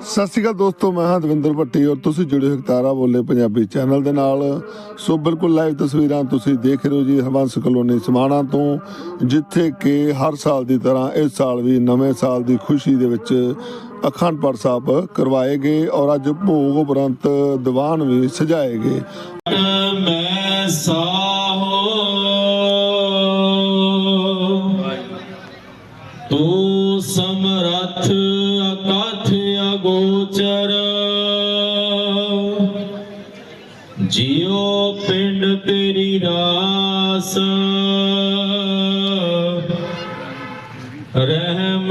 ਸਤਿ ਸ਼੍ਰੀ ਅਕਾਲ ਦੋਸਤੋ, ਮੈਂ ਹਾਂ ਦਵਿੰਦਰ ਭੱਟੀ ਔਰ ਤੁਸੀਂ ਜੁੜੇ ਹੋ ਤਾਰਾ ਬੋਲੇ ਪੰਜਾਬੀ ਚੈਨਲ ਦੇ ਨਾਲ। ਸੋ ਬਿਲਕੁਲ ਲਾਈਵ ਤਸਵੀਰਾਂ ਤੁਸੀਂ ਦੇਖ ਰਹੇ ਹੋ ਜੀ ਹਰਬੰਸ ਕਲੋਨੀ ਸਮਾਣਾ ਤੋਂ, ਜਿੱਥੇ ਕਿ ਹਰ ਸਾਲ ਦੀ ਤਰ੍ਹਾਂ ਇਸ ਸਾਲ ਵੀ ਨਵੇਂ ਸਾਲ ਦੀ ਖੁਸ਼ੀ ਦੇ ਵਿੱਚ ਅਖੰਡ ਪਾਠ ਸਾਹਿਬ ਕਰਵਾਏ ਗਏ ਔਰ ਅੱਜ ਭੋਗ ਉਪਰੰਤ ਦੀਵਾਨ ਵੀ ਸਜਾਏ ਗਏ। ਮੈਂ ਸਾਹੋ ਜਿਉ ਪਿੰਡ ਤੇਰੀ ਰਾਸ। ਰਹਿਮ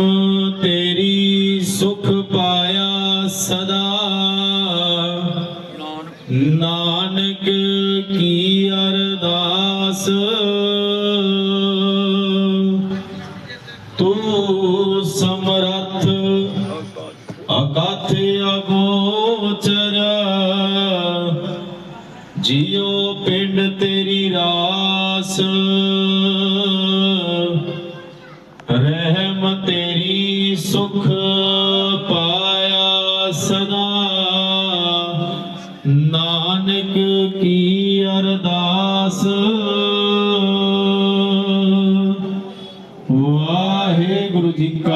ਤੇਰੀ ਸੁਖ ਪਾਇਆ ਸਦਾ। ਨਾਨਕ ਕੀ ਅਰਦਾਸ। ਜਿਉ ਪਿੰਡ ਤੇਰੀ ਰਾਸ। ਰਹਿਮ ਤੇਰੀ ਸੁਖ ਪਾਇਆ ਸਦਾ। ਨਾਨਕ ਕੀ ਅਰਦਾਸ। ਵਾਹਿਗੁਰੂ ਜੀ ਕਾ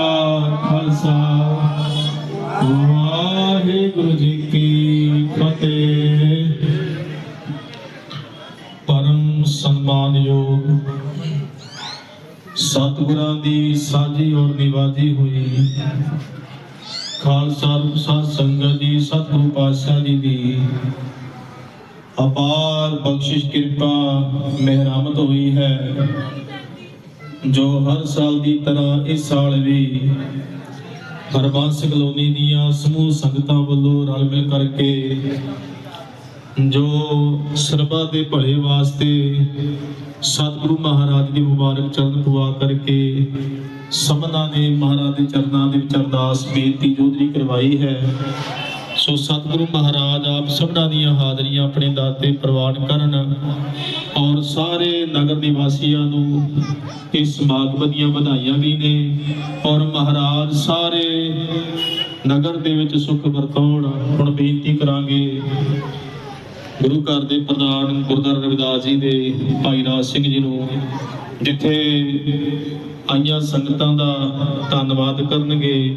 ਪਰਮ ਸਤਿਗੁਰਾਂ ਦੀ ਸਾਜੀ ਔਰ ਨਿਵਾਜੀ ਹੋਈ ਖਾਲਸਾ ਰੂਪ ਸਾਧ ਸੰਗਤ ਦੀ, ਸਤਿਗੁਰੂ ਪਾਤਸ਼ਾਹ ਜੀ ਦੀ ਅਪਾਰ ਬਖਸ਼ਿਸ਼ ਕਿਰਪਾ ਮਿਹਰਮਤ ਹੋਈ ਹੈ, ਜੋ ਹਰ ਸਾਲ ਦੀ ਤਰ੍ਹਾਂ ਇਸ ਸਾਲ ਵੀ ਹਰਬੰਸ ਕਲੋਨੀ ਦੀਆਂ ਸਮੂਹ ਸੰਗਤਾਂ ਵੱਲੋਂ ਰਲ ਮਿਲ ਕਰਕੇ ਜੋ ਸਰਬਾ ਦੇ ਭਲੇ ਵਾਸਤੇ ਸਤਿਗੁਰੂ ਮਹਾਰਾਜ ਦੀ ਮੁਬਾਰਕ ਚਰਨ ਪਵਾ ਕਰਕੇ ਸਮਨਾ ਨੇ ਮਹਾਰਾਜ ਦੇ ਚਰਨਾਂ ਦੇ ਵਿੱਚ ਅਰਦਾਸ, ਬੇਨਤੀ ਜੋਦਰੀ ਕਰਵਾਈ ਹੈ। ਸੋ ਸਤਿਗੁਰੂ ਮਹਾਰਾਜ ਆਪ ਸਭਨਾਂ ਦੀਆਂ ਹਾਜ਼ਰੀਆਂ ਆਪਣੇ ਦਾਤੇ ਪ੍ਰਵਾਨ ਕਰਨ ਔਰ ਸਾਰੇ ਨਗਰ ਨਿਵਾਸੀਆਂ ਨੂੰ ਇਸ ਸਮਾਗਮ ਦੀਆਂ ਵਧਾਈਆਂ ਵੀ ਨੇ ਔਰ ਮਹਾਰਾਜ ਸਾਰੇ ਨਗਰ ਦੇ ਵਿੱਚ ਸੁੱਖ ਵਰਤਾਉਣ। ਹੁਣ ਬੇਨਤੀ ਕਰਾਂਗੇ ਗੁਰੂ ਘਰ ਦੇ ਪ੍ਰਧਾਨ ਗੁਰਦਾਰ ਰਵਿਦਾਸ ਜੀ ਦੇ ਭਾਈ ਰਾਜ ਸਿੰਘ ਜੀ ਨੂੰ, ਜਿੱਥੇ ਆਈਆਂ ਸੰਗਤਾਂ ਦਾ ਧੰਨਵਾਦ ਕਰਨਗੇ,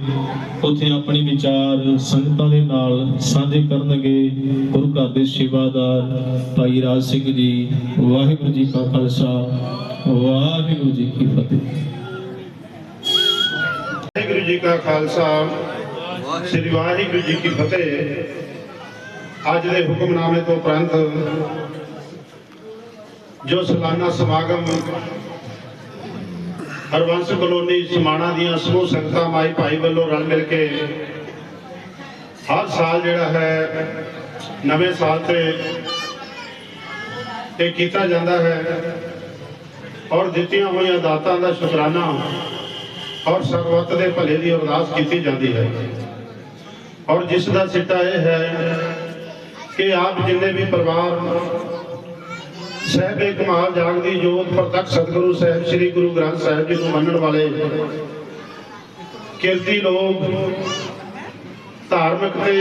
ਉੱਥੇ ਆਪਣੀ ਵਿਚਾਰ ਸੰਗਤਾਂ ਦੇ ਨਾਲ ਸਾਂਝੇ ਕਰਨਗੇ ਗੁਰੂ ਘਰ ਦੇ ਸੇਵਾਦਾਰ ਭਾਈ ਰਾਜ ਸਿੰਘ ਜੀ। ਵਾਹਿਗੁਰੂ ਜੀ ਕਾ ਖਾਲਸਾ, ਵਾਹਿਗੁਰੂ ਜੀ ਕੀ ਫਤਿਹ। ਵਾਹਿਗੁਰੂ ਜੀ ਕਾ ਖਾਲਸਾ, ਸ੍ਰੀ ਵਾਹਿਗੁਰੂ ਜੀ ਕੀ ਫਤਿਹ। ਅੱਜ ਦੇ ਹੁਕਮਨਾਮੇ ਤੋਂ ਉਪਰੰਤ ਜੋ ਸਾਲਾਨਾ ਸਮਾਗਮ ਹਰਵੰਸ ਕਲੋਨੀ ਸਮਾਣਾ ਦੀਆਂ ਸਮੂਹ ਸੰਗਤਾਂ ਮਾਈ ਭਾਈ ਵੱਲੋਂ ਰਲ ਮਿਲ ਕੇ ਹਰ ਸਾਲ ਜਿਹੜਾ ਹੈ, ਨਵੇਂ ਸਾਲ ਤੇ ਇਹ ਕੀਤਾ ਜਾਂਦਾ ਹੈ ਔਰ ਦਿੱਤੀਆਂ ਹੋਈਆਂ ਦਾਤਾਂ ਦਾ ਸ਼ੁਕਰਾਨਾ ਔਰ ਸਰਬੱਤ ਦੇ ਭਲੇ ਦੀ ਅਰਦਾਸ ਕੀਤੀ ਜਾਂਦੀ ਹੈ। ਔਰ ਜਿਸ ਦਾ ਸਿੱਟਾ ਇਹ ਹੈ ਕਿ ਆਪ ਜਿੰਨੇ ਵੀ ਪਰਿਵਾਰ ਸਹਿਬੇ ਕਮਾਲ ਜਾਗਦੀ ਜੋਤ ਪ੍ਰਤੱਖ ਸਤਿਗੁਰੂ ਸਾਹਿਬ, ਸ੍ਰੀ ਗੁਰੂ ਗ੍ਰੰਥ ਸਾਹਿਬ ਜੀ ਨੂੰ ਮੰਨਣ ਵਾਲੇ ਕਿਰਤੀ ਲੋਕ, ਧਾਰਮਿਕ ਤੇ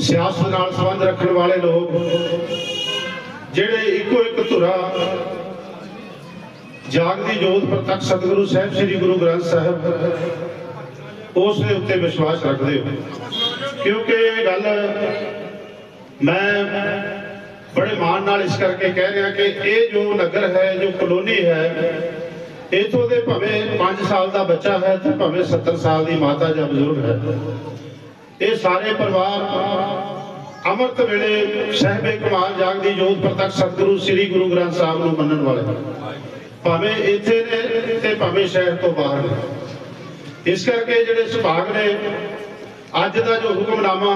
ਸਿਆਸਤ ਨਾਲ ਸੰਬੰਧ ਰੱਖਣ ਵਾਲੇ ਲੋਕ, ਜਿਹੜੇ ਇੱਕੋ ਇੱਕ ਧੁਰਾ ਜਾਗਦੀ ਜੋਤ ਪ੍ਰਤੱਖ ਸਤਿਗੁਰੂ ਸਾਹਿਬ, ਸ੍ਰੀ ਗੁਰੂ ਗ੍ਰੰਥ ਸਾਹਿਬ, ਉਸ ਦੇ ਉੱਤੇ ਵਿਸ਼ਵਾਸ ਰੱਖਦੇ ਹੋ। ਕਿਉਂਕਿ ਇਹ ਗੱਲ ਮੈਂ ਬੜੇ ਮਾਣ ਨਾਲ ਇਸ ਕਰਕੇ ਕਹਿ ਰਿਹਾ ਕਿ ਇਹ ਜੋ ਨਗਰ ਹੈ, ਜੋ ਕਲੋਨੀ ਹੈ, ਇਥੋਂ ਦੇ ਭਾਵੇਂ 5 ਸਾਲ ਦਾ ਬੱਚਾ ਹੈ ਤੇ ਭਾਵੇਂ 70 ਸਾਲ ਦੀ ਮਾਤਾ ਜਾਂ ਬਜ਼ੁਰਗ ਹੈ, ਇਹ ਸਾਰੇ ਪਰਿਵਾਰ ਅੰਮ੍ਰਿਤ ਵੇਲੇ ਸਹਿਬੇ ਕਮਾਲ ਜਾਗ ਦੀ ਜੋਤ ਪ੍ਰਤੱਖ ਸਤਿਗੁਰੂ, ਸ੍ਰੀ ਗੁਰੂ ਗ੍ਰੰਥ ਸਾਹਿਬ ਨੂੰ ਮੰਨਣ ਵਾਲੇ ਭਾਵੇਂ ਇੱਥੇ ਨੇ ਤੇ ਭਾਵੇਂ ਸ਼ਹਿਰ ਤੋਂ ਬਾਹਰ ਨੇ। ਇਸ ਕਰਕੇ ਜਿਹੜੇ ਸੁਭਾਗ ਨੇ ਅੱਜ ਦਾ ਜੋ ਹੁਕਮਨਾਮਾ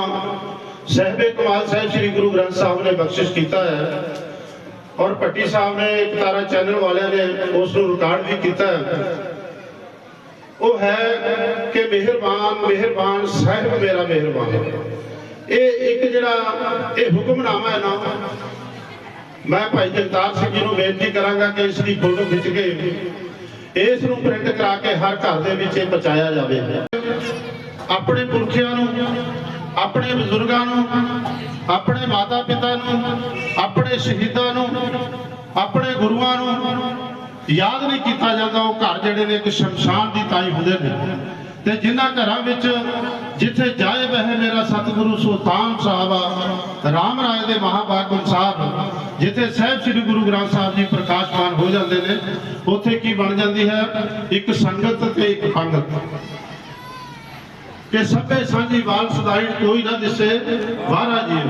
ਸਹਿਬੇ ਕਮਾਲ ਸਾਹਿਬ ਸ੍ਰੀ ਗੁਰੂ ਗ੍ਰੰਥ ਸਾਹਿਬ ਨੇ ਬਖਸ਼ਿਸ਼ ਕੀਤਾ ਹੈ ਔਰ ਪੱਟੀ ਸਾਹਿਬ ਨੇ ਇੱਕ ਤਾਰਾ ਚੈਨਲ ਵਾਲਿਆਂ ਨੇ ਉਸ ਨੂੰ ਰਿਕਾਰਡ ਵੀ ਕੀਤਾ ਹੈ। ਉਹ ਹੈ ਕਿ ਮਿਹਰਬਾਨ ਮਿਹਰਬਾਨ ਸਾਹਿਬ ਮੇਰਾ ਮਿਹਰਬਾਨ। ਇਹ ਇੱਕ ਜਿਹੜਾ ਇਹ ਹੁਕਮਨਾਮਾ ਹੈ ਨਾ, ਮੈਂ ਭਾਈ ਜਗਤਾਰ ਸਿੰਘ ਜੀ ਨੂੰ ਬੇਨਤੀ ਕਰਾਂਗਾ ਕਿ ਇਸ ਦੀ ਫੋਟੋ ਖਿੱਚ ਕੇ ਇਸ ਨੂੰ ਪ੍ਰਿੰਟ ਕਰਾ ਕੇ ਹਰ ਘਰ ਦੇ ਵਿੱਚ ਇਹ ਪਹੁੰਚਾਇਆ ਜਾਵੇ। ਆਪਣੇ ਪੁਰਖਿਆਂ ਨੂੰ, ਆਪਣੇ ਬਜ਼ੁਰਗਾਂ ਨੂੰ, ਆਪਣੇ ਮਾਤਾ ਪਿਤਾ ਨੂੰ, ਆਪਣੇ ਸ਼ਹੀਦਾਂ ਨੂੰ, ਆਪਣੇ ਗੁਰੂਆਂ ਨੂੰ ਯਾਦ ਨਹੀਂ ਕੀਤਾ ਜਾਂਦਾ, ਉਹ ਘਰ ਜਿਹੜੇ ਨੇ ਇੱਕ ਸ਼ਮਸ਼ਾਨ ਦੀ ਤਾਈ ਹੁੰਦੇ ਨੇ। ਤੇ ਜਿਨ੍ਹਾਂ ਘਰਾਂ ਵਿੱਚ ਜਿੱਥੇ ਜਾਏ ਬਹਿ ਮੇਰਾ ਸਤਿਗੁਰੂ ਸੁਲਤਾਨ ਸਾਹਿਬ ਆ, ਰਾਮ ਰਾਏ ਦੇ ਮਹਾਬਾਗਵਨ ਸਾਹਿਬ ਜਿੱਥੇ ਸਹਿਬ ਸ੍ਰੀ ਗੁਰੂ ਗ੍ਰੰਥ ਸਾਹਿਬ ਜੀ ਪ੍ਰਕਾਸ਼ਮਾਨ ਹੋ ਜਾਂਦੇ ਨੇ, ਉੱਥੇ ਕੀ ਬਣ ਜਾਂਦੀ ਹੈ? ਇੱਕ ਸੰਗਤ ਤੇ ਇੱਕ ਪੰਗਤ। ਕਿ ਸਭੇ ਸਾਂਝੀ ਵਾਲ ਸਦਾਈ ਕੋਈ ਨਾ ਦਿਸੇ ਵਾਰਾ ਜੀ।